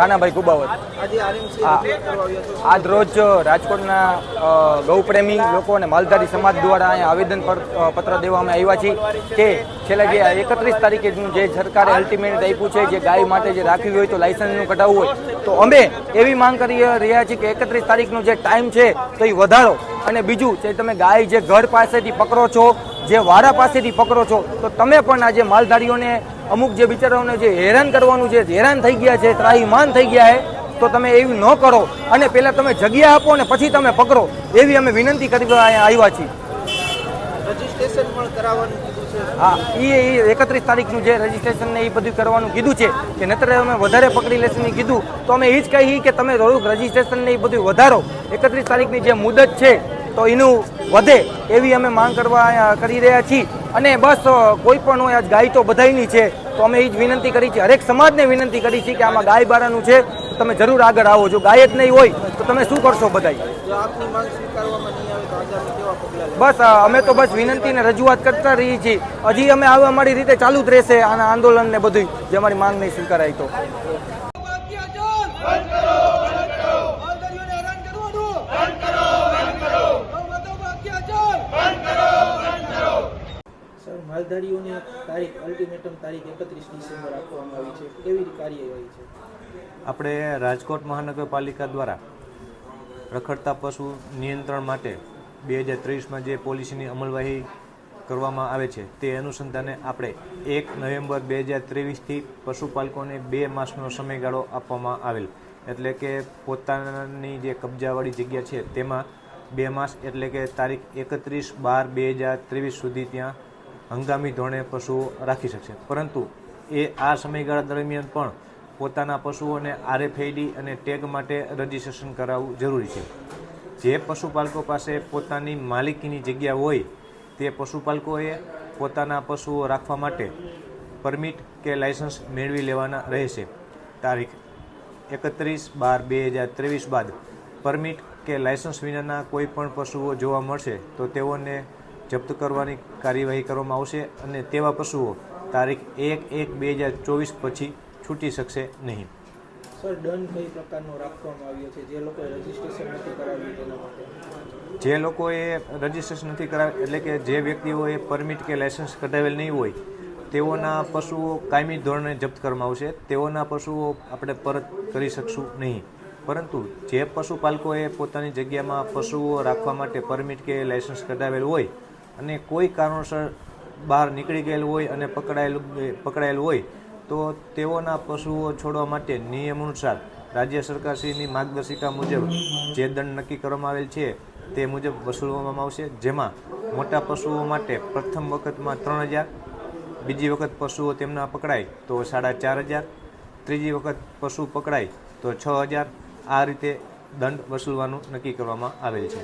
કાનાભાઈ કુબાવત આજ રોજ રાજકોટના ગૌપ્રેમી લોકો અને માલધારી સમાજ દ્વારા અહીંયા આવેદન પત્ર દેવામાં આવ્યા છીએ કે છેલ્લા જે એકત્રીસ તારીખેનું જે સરકારે અલ્ટિમેટ આપ્યું છે, જે ગાય માટે જે રાખવી હોય તો લાયસન્સનું કઢાવવું હોય, તો અમે એવી માંગ કરી રહ્યા છીએ કે એકત્રીસ તારીખનો જે ટાઈમ છે તો એ વધારો. અને બીજું જે તમે ગાય જે ઘર પાસેથી પકડો છો, જે વાડા પાસેથી પકડો છો, તો તમે પણ આજે માલધારીઓને અમુક જે બિચારાઓને જે હેરાન કરવાનું છે હેરાન થઈ ગયા છે ત્રાહીમાન થઈ ગયા છે તો તમે એવું ન કરો. અને પહેલાં તમે જગ્યા આપો ને પછી તમે પકડો. એવી અમે વિનંતી કરી આવ્યા છીએ. રજીસ્ટ્રેશન પણ કરાવવાનું કીધું છે. હા એ એકત્રીસ તારીખનું જે રજીસ્ટ્રેશન ને એ બધું કરવાનું કીધું છે કે નતર અમે વધારે પકડી લેશું ને કીધું. તો અમે એ જ કહીએ કે તમે થોડુંક રજીસ્ટ્રેશન ને એ બધું વધારો. એકત્રીસ તારીખની જે મુદત છે તો એનું વધે એવી અમે માંગ કરવા કરી રહ્યા છીએ. અને બસ કોઈ પણ હોય આજ ગાય તો બધાયની છે. તો અમે એ જ વિનંતી કરી છે. હરેક સમાજને વિનંતી કરી છે કે આમાં ગાય બારાનું છે તો તમે જરૂર આગળ આવો. જો ગાય જ નહીં હોય તો તમે શું કરશો બધાય? જો આપની માંગ સ્વીકારવામાં નહીં આવે તો આગામી કેવા પગલાં લેવા બસ અમે તો બસ વિનંતી ને રજૂઆત કરતા રહીએ છીએ. હજી અમે હવે અમારી રીતે ચાલુ જ રહેશે આના આંદોલન ને બધું જે અમારી માંગ નહીં સ્વીકારાય તો. સર માલધારીઓને તારીખ અલ્ટિમેટમ તારીખ એકત્રીસ ડિસેમ્બર આપવામાં આવી છે. કેવી કાર્યવાહી છે? આપણે રાજકોટ મહાનગરપાલિકા દ્વારા રખડતા પશુ નિયંત્રણ માટે બે હજાર ત્રેવીસમાં જે પોલિસીની અમલવાહી કરવામાં આવે છે, તે અનુસંધાને આપણે એક નવેમ્બર બે હજાર ત્રેવીસથી પશુપાલકોને બે માસનો સમયગાળો આપવામાં આવેલ. એટલે કે પોતાની જે કબજાવાળી જગ્યા છે, તેમાં બે માસ એટલે કે તારીખ એકત્રીસ બાર બે હજાર ત્રેવીસ સુધી ત્યાં હંગામી ધોરણે પશુઓ રાખી શકશે. પરંતુ એ આ સમયગાળા દરમિયાન પણ પોતાના પશુઓને આરએફઆઈડી અને ટેગ માટે રજીસ્ટ્રેશન કરાવવું જરૂરી છે. જે પશુપાલકો પાસે પોતાની માલિકીની જગ્યા હોય, તે પશુપાલકોએ પોતાના પશુઓ રાખવા માટે પરમિટ કે લાયસન્સ મેળવી લેવાના રહેશે. તારીખ એકત્રીસ બાર બે હજાર ત્રેવીસ બાદ પરમિટ કે લાયસન્સ વિનાના કોઈ પણ પશુઓ જોવા મળશે, તો તેઓને જપ્ત કરવાની કાર્યવાહી કરવામાં આવશે અને તેવા પશુઓ તારીખ એક એક બે હજાર ચોવીસ પછી છૂટી શકશે નહીં. સર દંડ કઈ પ્રકારનો રાખવામાં આવ્યો છે? જે લોકોએ રજીસ્ટ્રેશન નથી કરાવ્યું તેના માટે? જે લોકોએ રજીસ્ટ્રેશન નથી કરાવ્યું એટલે કે જે વ્યક્તિઓએ પરમિટ કે લાયસન્સ કઢાવેલ નહીં હોય તેઓના પશુઓ કાયમી ધોરણે જપ્ત કરવામાં આવશે. તેઓના પશુઓ આપણે પરત કરી શકશું નહીં. પરંતુ જે પશુપાલકોએ પોતાની જગ્યામાં પશુઓ રાખવા માટે પરમિટ કે લાયસન્સ કઢાવેલ હોય અને કોઈ કારણોસર બહાર નીકળી ગયેલું હોય અને પકડાયેલું પકડાયેલ હોય, તો તેઓના પશુઓ છોડવા માટે નિયમ અનુસાર રાજ્ય સરકારશ્રીની માર્ગદર્શિકા મુજબ જે દંડ નક્કી કરવામાં આવેલ છે, તે મુજબ વસૂલવામાં આવશે. જેમાં મોટા પશુઓ માટે પ્રથમ વખતમાં ત્રણ હજાર, બીજી વખત પશુઓ તેમના પકડાય તો સાડા ચાર હજાર, ત્રીજી વખત પશુ પકડાય તો છ હજાર. આ રીતે દંડ વસૂલવાનું નક્કી કરવામાં આવેલ છે.